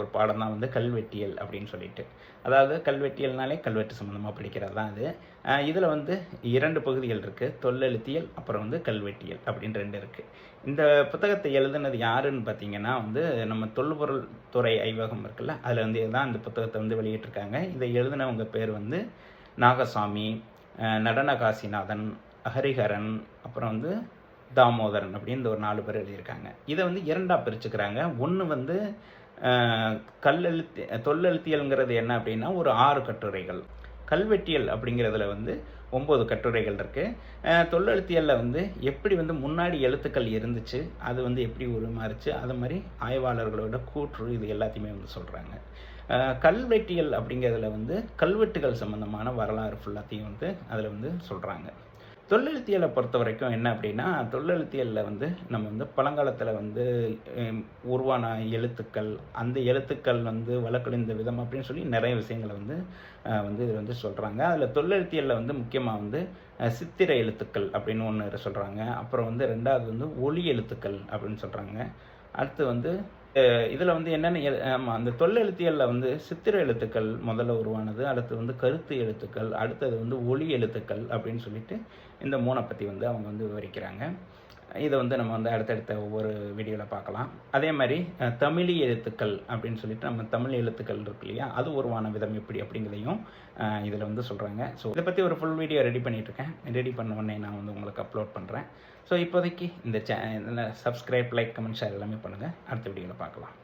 ஒரு பாடம் தான் வந்து கல்வெட்டியல் அப்படின்னு சொல்லிட்டு. அதாவது கல்வெட்டியல்னாலே கல்வெட்டு சம்மந்தமாக படிக்கிறது தான் அது இதில் வந்து இரண்டு பகுதிகள் இருக்குது தொல்லெழுத்தியல் அப்புறம் வந்து கல்வெட்டியல் அப்படின்னு ரெண்டு இருக்குது இந்த புத்தகத்தை எழுதுனது யாருன்னு பார்த்தீங்கன்னா வந்து நம்ம தொல்பொருள் துறை ஐவகம் இருக்குல்ல அதில் வந்து தான் இந்த புத்தகத்தை வந்து வெளியிட்டிருக்காங்க. இதை எழுதினவங்க பேர் வந்து நாகசாமி நடனகாசிநாதன் நடன காசிநாதன் ஹரிஹரன் அப்புறம் வந்து தாமோதரன் அப்படின்னு ஒரு நாலு பேர் எழுதியிருக்காங்க. இதை வந்து இரண்டாக பிரிச்சுக்கிறாங்க. ஒன்று வந்து கல்லெழுத்தி தொல்லெழுத்தியல்ங்கிறது என்ன அப்படின்னா ஒரு ஆறு கட்டுரைகள். கல்வெட்டியல் அப்படிங்கிறதுல வந்து ஒம்பது கட்டுரைகள் இருக்குது தொல்லெழுத்தியலில் வந்து எப்படி வந்து முன்னாடி எழுத்துக்கள் இருந்துச்சு அது வந்து எப்படி உருமாறுச்சு அது மாதிரி ஆய்வாளர்களோட கூற்று இது எல்லாத்தையுமே வந்து சொல்கிறாங்க கல்வெட்டியல் அப்படிங்கிறதுல வந்து கல்வெட்டுகள் சம்மந்தமான வரலாறு ஃபுல்லாத்தையும் வந்து அதில் வந்து சொல்கிறாங்க தொல்லெழுத்தியலை பொறுத்த வரைக்கும் என்ன அப்படின்னா தொல்லெழுத்தியலில் வந்து நம்ம வந்து பழங்காலத்தில் வந்து உருவான எழுத்துக்கள் அந்த எழுத்துக்கள் வந்து வழக்கழிந்த விதம் அப்படின்னு சொல்லி நிறைய விஷயங்களை வந்து வந்து இது வந்து சொல்கிறாங்க அதில் தொல்லெழுத்தியலில் வந்து முக்கியமாக வந்து சித்திர எழுத்துக்கள் அப்படின்னு ஒன்று சொல்கிறாங்க அப்புறம் வந்து ரெண்டாவது வந்து ஒளி எழுத்துக்கள் அப்படின்னு சொல்கிறாங்க அடுத்து வந்து இதில் வந்து என்னென்ன எழு- ஆமா, அந்த தொல்லெழுத்தியலில் வந்து சித்திர எழுத்துக்கள் முதல்ல உருவானது அடுத்து வந்து கருத்து எழுத்துக்கள் அடுத்தது வந்து ஒளி எழுத்துக்கள் அப்படின்னு சொல்லிட்டு இந்த மூணை பற்றி வந்து அவங்க வந்து விவரிக்கிறாங்க. இதை வந்து நம்ம வந்து அடுத்தடுத்த ஒவ்வொரு வீடியோவில் பார்க்கலாம். அதே மாதிரி தமிழி எழுத்துக்கள் அப்படின்னு சொல்லிட்டு நம்ம தமிழ் எழுத்துக்கள் இருக்கு இல்லையா? அது உருவான விதம் எப்படி அப்படிங்கிறதையும் இதில் வந்து சொல்கிறாங்க ஸோ இதை பற்றி ஒரு ஃபுல் வீடியோ ரெடி பண்ணிகிட்ருக்கேன் ரெடி பண்ண உடனே நான் வந்து உங்களுக்கு அப்லோட் பண்ணுறேன் ஸோ இப்போதைக்கு இந்த சே சப்ஸ்கிரைப் லைக் கமெண்ட் ஷேர் எல்லாமே பண்ணுங்கள் அடுத்த வீடியோவில் பார்க்கலாம்.